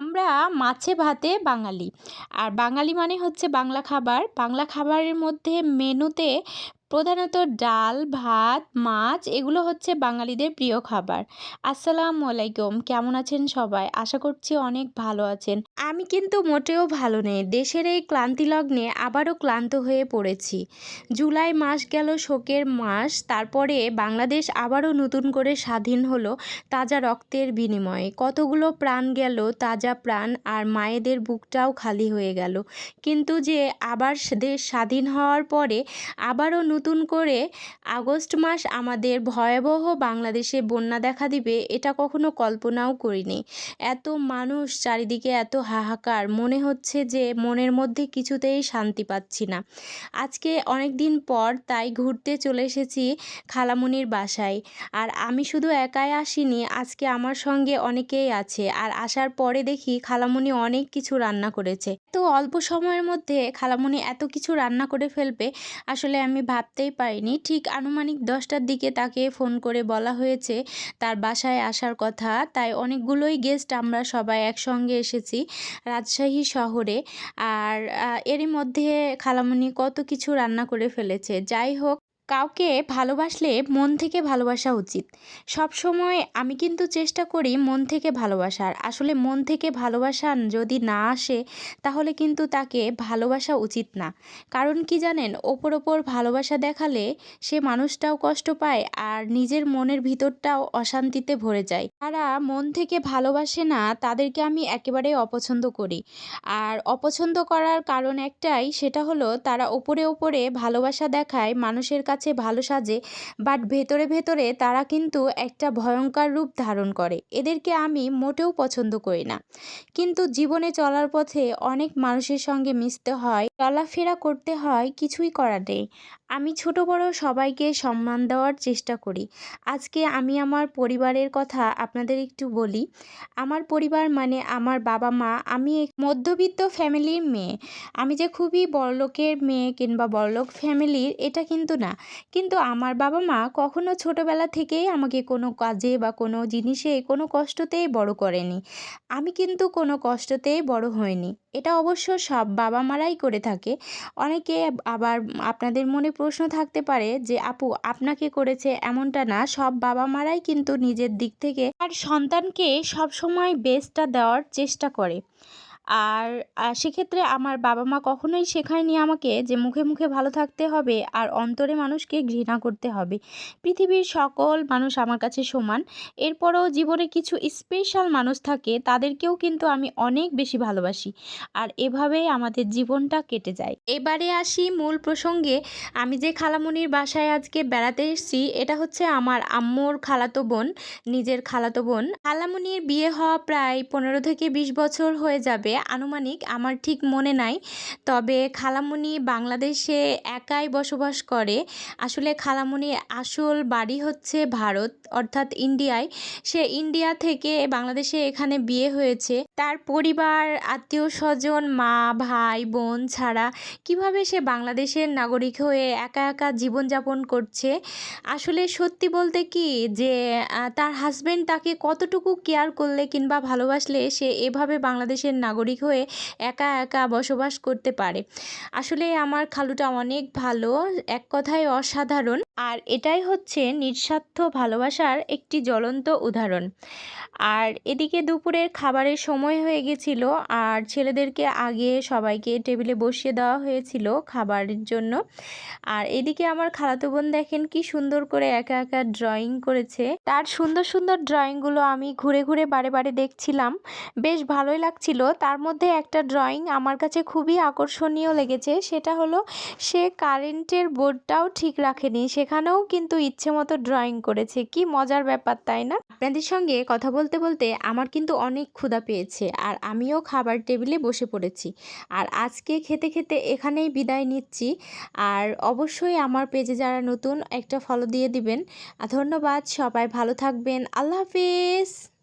আমরা মাছে ভাতে বাঙালি। আর বাঙালি মানে হচ্ছে বাংলা খাবার। বাংলা খাবারের মধ্যে মেনুতে প্রধানত ডাল, ভাত, মাছ, এগুলো হচ্ছে বাঙালিদের প্রিয় খাবার। আসসালামু আলাইকুম, কেমন আছেন সবাই? আশা করছি অনেক ভালো আছেন। আমি কিন্তু মোটেও ভালো নেই। দেশের এই ক্লান্তি লগ্নে আবারও ক্লান্ত হয়ে পড়েছি। জুলাই মাস গেল, শোকের মাস। তারপরে বাংলাদেশ আবারও নতুন করে স্বাধীন হলো তাজা রক্তের বিনিময়ে। কতগুলো প্রাণ গেল, তাজা প্রাণ, আর মায়েদের বুকটাও খালি হয়ে গেল। কিন্তু যে আবার দেশ স্বাধীন হওয়ার পরে আবারও নতুন করে আগস্ট মাস আমাদের ভয়াবহ বাংলাদেশে বন্যা দেখা দিবে, এটা কখনো কল্পনাও করিনি। এত মানুষ চারিদিকে এত হাহাকার, মনে হচ্ছে যে মনের মধ্যে কিছুতেই শান্তি পাচ্ছি না। আজকে অনেক দিন পর তাই ঘুরতে চলে এসেছি খালামুনির বাসায়। আর আমি শুধু একাই আসিনি, আজকে আমার সঙ্গে অনেকেই আছে। আর আসার পরে দেখি খালামুনি অনেক কিছু রান্না করেছে। তো অল্প সময়ের মধ্যে খালামুনি এত কিছু রান্না করে ফেলবে, আসলে আমি ভাবতেই পারিনি। ঠিক আনুমানিক দশটার দিকে তাকে ফোন করে বলা হয়েছে, তার বাসায় আসার কথা। তাই অনেকগুলোই গেস্ট আমরা সবাই একসঙ্গে এসেছি রাজশাহী শহরে। আর এরই মধ্যে খালামণি কত কিছু রান্না করে ফেলেছে। যাই হোক কাউকে ভালোবাসলে মন থেকে ভালোবাসা উচিত। সব সময় আমি কিন্তু চেষ্টা করি মন থেকে ভালোবাসার। আসলে মন থেকে ভালোবাসা যদি না আসে, তাহলে কিন্তু তাকে ভালোবাসা উচিত না। কারণ কি জানেন? ওপর ওপর ভালোবাসা দেখালে সে মানুষটাও কষ্ট পায় আর নিজের মনের ভিতরটাও অশান্তিতে ভরে যায়। তারা মন থেকে ভালোবাসে না, তাদেরকে আমি একেবারে অপছন্দ করি। আর অপছন্দ করার কারণ একটাই, সেটা হলো তারা ওপরে ওপরে ভালোবাসা দেখায় মানুষের কাছে কাছে ভালো সাজে বাট ভেতরে ভেতরে তারা কিন্তু একটা ভয়ঙ্কর রূপ ধারণ করে। এদেরকে আমি মোটেও পছন্দ করি না। কিন্তু জীবনে চলার পথে অনেক মানুষের সঙ্গে মিশতে হয়, চলাফেরা করতে হয়, কিছুই করা নেই। আমি ছোট বড় সবাইকে সম্মান দেওয়ার চেষ্টা করি। আজকে আমি আমার পরিবারের কথা আপনাদের একটু বলি। আমার পরিবার মানে আমার বাবা মা, আমি মধ্যবিত্ত ফ্যামিলির মেয়ে। আমি যে খুবই বড়লোকের মেয়ে কিংবা বড়লোক ফ্যামিলির এটা কিন্তু না। কিন্তু আমার বাবা মা কখনো ছোটোবেলা থেকেই আমাকে কোনো কাজে বা কোনো জিনিসে কোনো কষ্টতেই বড় করেনি। আমি কিন্তু কোনো কষ্টতেই বড় হইনি। এটা অবশ্য সব বাবা মারাই করে থাকে। অনেকে আবার আপনাদের মনে প্রশ্ন থাকতে পারে যে, আপু, আপনাকে করেছে এমনটা না। সব বাবা মারাই কিন্তু নিজের দিক থেকে আর সন্তানকে সবসময় বেস্টটা দেওয়ার চেষ্টা করে। আর সেক্ষেত্রে আমার বাবা মা কখনোই শেখায়নি আমাকে যে মুখে মুখে ভালো থাকতে হবে আর অন্তরে মানুষকে ঘৃণা করতে হবে। পৃথিবীর সকল মানুষ আমার কাছে সমান। এরপরও জীবনে কিছু স্পেশাল মানুষ থাকে তাদেরকেও কিন্তু আমি অনেক বেশি ভালোবাসি আর এভাবেই আমাদের জীবনটা কেটে যায়। এবারে আসি মূল প্রসঙ্গে। আমি যে খালামুনির বাসায় আজকে বেড়াতে এসেছি এটা হচ্ছে আমার আম্মুর খালাতো বোন, নিজের খালাতো বোন। খালামুনির বিয়ে হওয়া প্রায় পনেরো থেকে বিশ বছর হয়ে যাবে। আনুমানিক আমার ঠিক মনে নাই। তবে খালামুনি বাংলাদেশে একাই বসবাস করে। আসলে খালামুনির আসল বাড়ি হচ্ছে ভারত, অর্থাৎ ইন্ডিয়ায়। সে ইন্ডিয়া থেকে বাংলাদেশে এখানে বিয়ে হয়েছে। তার পরিবার আত্মীয় স্বজন মা, ভাই, বোন ছাড়া কীভাবে সে বাংলাদেশের নাগরিক হয়ে একা একা জীবনযাপন করছে? আসলে সত্যি বলতে কি যে তার হাজব্যান্ড তাকে কতটুকু কেয়ার করলে কিংবা ভালোবাসলে সে এভাবে বাংলাদেশের নাগরিক হয়ে একা একা বসবাস করতে পারে। আসলে আমার খালুটা অনেক ভালো, এক কথায় অসাধারণ। আর এটাই হচ্ছে নিঃস্বার্থ ভালোবাসার একটি জ্বলন্ত উদাহরণ। আর এদিকে দুপুরের খাবারের সময় হয়ে গেছিল, আর ছেলেদেরকে আগে সবাইকে টেবিলে বসিয়ে দেওয়া হয়েছিল খাবারের জন্য। আর এদিকে আমার খালাতো বোন দেখেন কি সুন্দর করে একা একা ড্রয়িং করেছে। তার সুন্দর সুন্দর ড্রয়িংগুলো আমি ঘুরে ঘুরে বারে বারে দেখছিলাম। বেশ ভালোই লাগছিল। তার মধ্যে একটা ড্রয়িং আমার কাছে খুবই আকর্ষণীয় লেগেছে। সেটা হলো, সে কারেন্টের বোর্ডটাও ঠিক রাখেনি। সেখানেও কিন্তু ইচ্ছে মতো ড্রয়িং করেছে। কি মজার ব্যাপার, তাই না? আপনাদের সঙ্গে কথা বলতে বলতে আমার কিন্তু অনেক ক্ষুধা পেয়েছে আর আমিও খাবার টেবিলে বসে পড়েছি। আর আজকে খেতে খেতে এখানেই বিদায় নিচ্ছি। আর অবশ্যই আমার পেজে যারা নতুন, একটা ফলো দিয়ে দিবেন। ধন্যবাদ, সবাই ভালো থাকবেন। আল্লাহ হাফিজ!